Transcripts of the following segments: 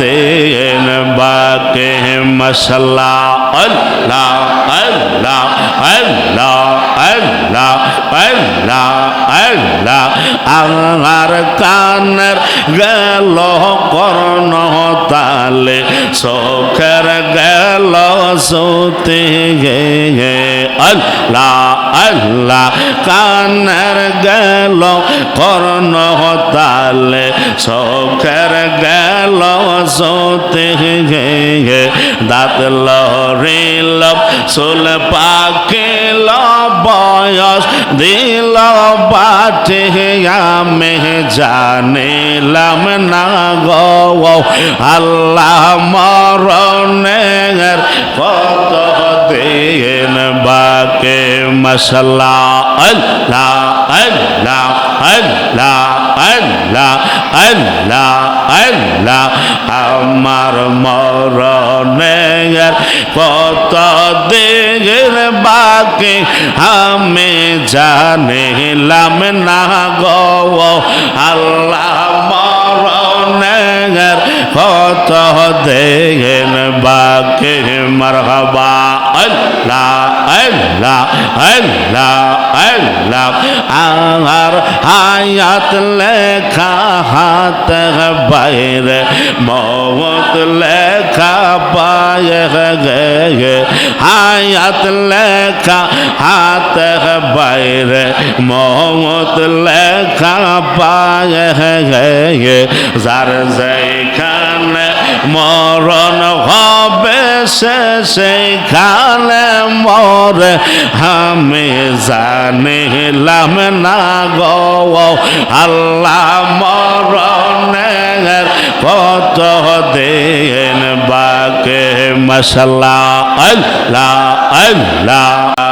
দিন বাকি মশলা আল্লাহ আল্লাহ আল্লাহ আল্লাহ আল্লাহ আল্লাহ আমার কানের গেল কর্ণ তালে চোখের গেল সুতে গে আল্লাহ আল্লাহ, কানের গেল, কর্ণ তালে, চোখের গেল সুতে গে দাঁত লরিল চুল পাকিল, বয়স দিল, বাটে আমি জানিলাম না গো, আল্লাহ মরণের কত দিন বাকে মশলা আল্লাহ আল্লাহ আল্লাহ আল্লাহ আল্লাহ আল্লাহ। আমার মরণের কত দিন বাকি আমি জানিলাম না গো, আল্লাহ মরণের কত দিন বাকি মরহবা আল্লাহ আল্লাহ আল্লাহ আল্লাহ আর হায়াত লেখা হাত বাইরে মত লেখা পায়ে গে হায়াত লেখা হাত বাইরে মত লেখা পায়ে গে যার যেখানে মরণ হবে সে সেইখানে মরে। আমি জানিলাম না গো আল্লাহ মরণের কত দিন বাকে। মশলা আল্লাহ আল্লাহ।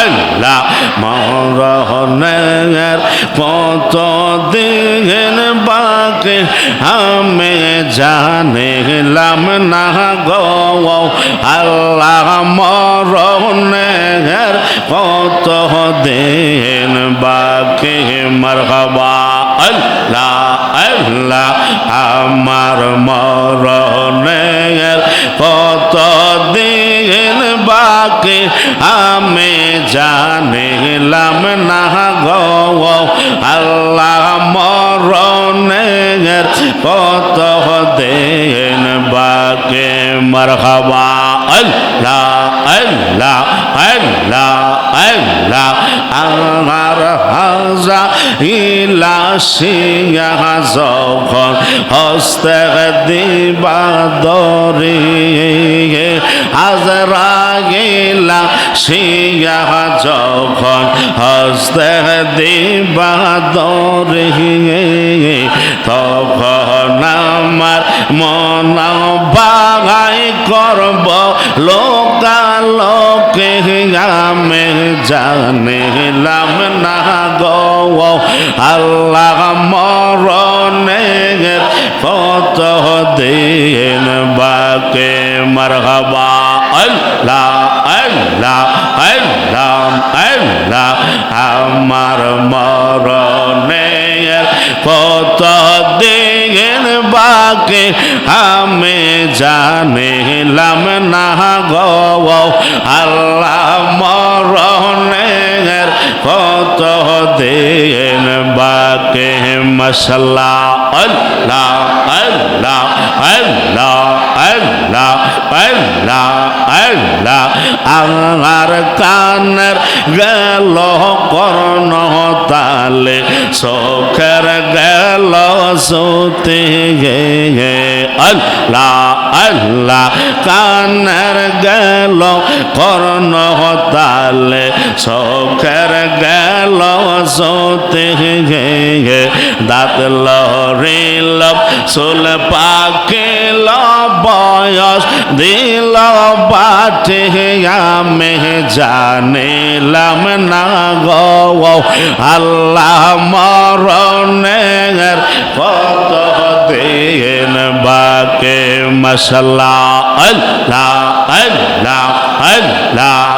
আল্লাহ মরণের কত দিন বাকি আমি জানিলাম না গো। আল্লাহ মরণের কত দিন বাকি মরহবা। আল্লাহ আল্লাহ আমার মরণের কত দিন বাকি আমি জানিলাম না গো আল্লাহ মরণের কত দেন বাকে মরহবা আল্লাহ। আল্লাহ আল্লাহ আল্লাহ আমার হাজা ইলা সিয়া যখন হস্তে দিবা দরি হাজরা গেলা সিয়া যখন হস্তে দিবা দরি তখন আমার মন বাগাই করব লোকালোকে আমি জানিলাম না গো। আল্লাহ মরণের কত দিন বাকে মারহাবা। আল্লাহ আল্লাহ আল্লাহ আল্লাহ, আমার মরণের বাকি আমি জানিলাম না গো আল্লাহ মরণের কত দিন বাকি মশলা আল্লাহ আল্লাহ আল্লাহ আল্লাহ আল্লাহ আল্লাহ আমার কানের গেল কর্ণ তালে, চোখের গেল সুতি গে গে আল্লাহ আল্লাহ, কানের গেল কর্ণ তালে, চোখের গেল সুতি গে গে দাঁত চুল পাকিল বয়স দিল বাটে, আমি জানিলাম না গো। আল্লাহ মরণের কত দিন বাকে মশলা আল্লাহ আল্লাহ আল্লাহ।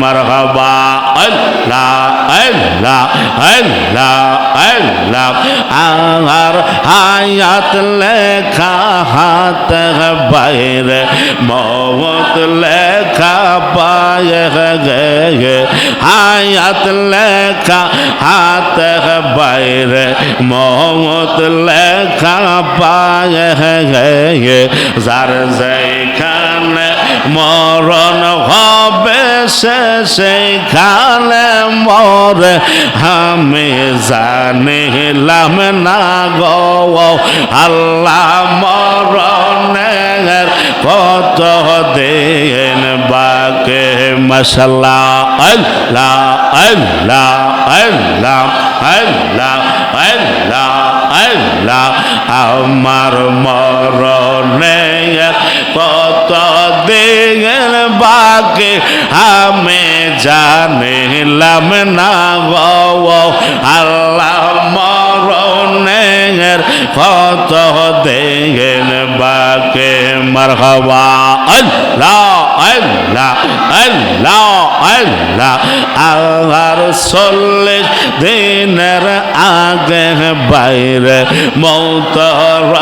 মারহাবা, আল্লাহ আল্লাহ আল্লাহ আল্লাহ আর হায়াত লেখা হাত বাইরে মত লেখা পায়ে গে হায়াত লেখা হাত বাইরে মত লেখা পায়ে গে যার যেখানে মরণ হবে সে সেইখানে মরে আমি জানিলাম না গো আল্লাহ মরণের কত দিন বাকে মশলা আল্লাহ আল্লাহ আল্লাহ আল্লাহ আল্লাহ আল্লাহ, আমার মরণের কত দিন বাকি আমি জানিলাম না গো আল্লাহ মরণের কত দিন বাকি মারহাবা। আল্লাহ আল্লাহ আল্লাহ। আল্লাহ আর চল্লিশ দিনের আগে বাইরে মৌতর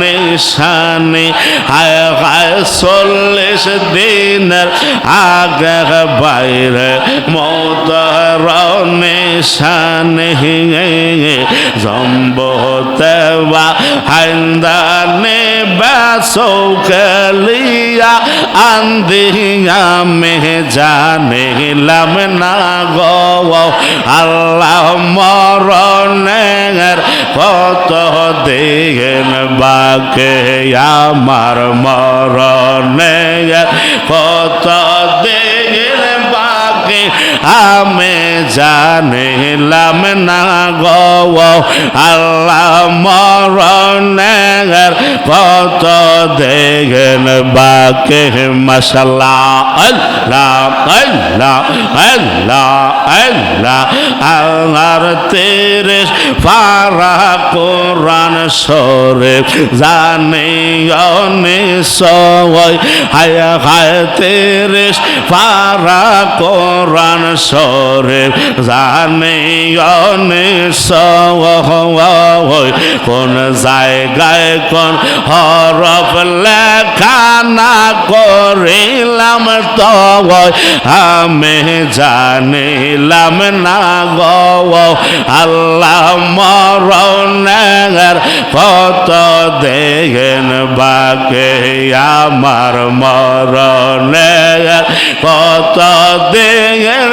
নিশানি। হায় চল্লিশ দিনের আগে বাইরে মৌতর নিশানি। জম্বতে বা হাইন্দানে বেসৌকলিয়া আন্দিয়া মে জানিলাম না গো আল্লাহ মরণের কত দেখেন বাকে আমার মরণের কত দেখেন বাকি আমি জানিলাম না গো আল্লাহ মরণের কত দিন বাকি মশলা আল্লাহ আল্লাহ আল্লাহ আল্লাহ। আল্লাহর তিরিশ পারা কোরআন সরে জানি অনিশয় হায় হায়, তিরিশ পারা কোরআন সরে জানি অনিশয় কোন জায়গায় কোন হরফ লেখা না করিলাম তো আমি জানিলাম না গো আল্লাহ মরণের কত দেখেন বাকে আমার মরণের কত দেখেন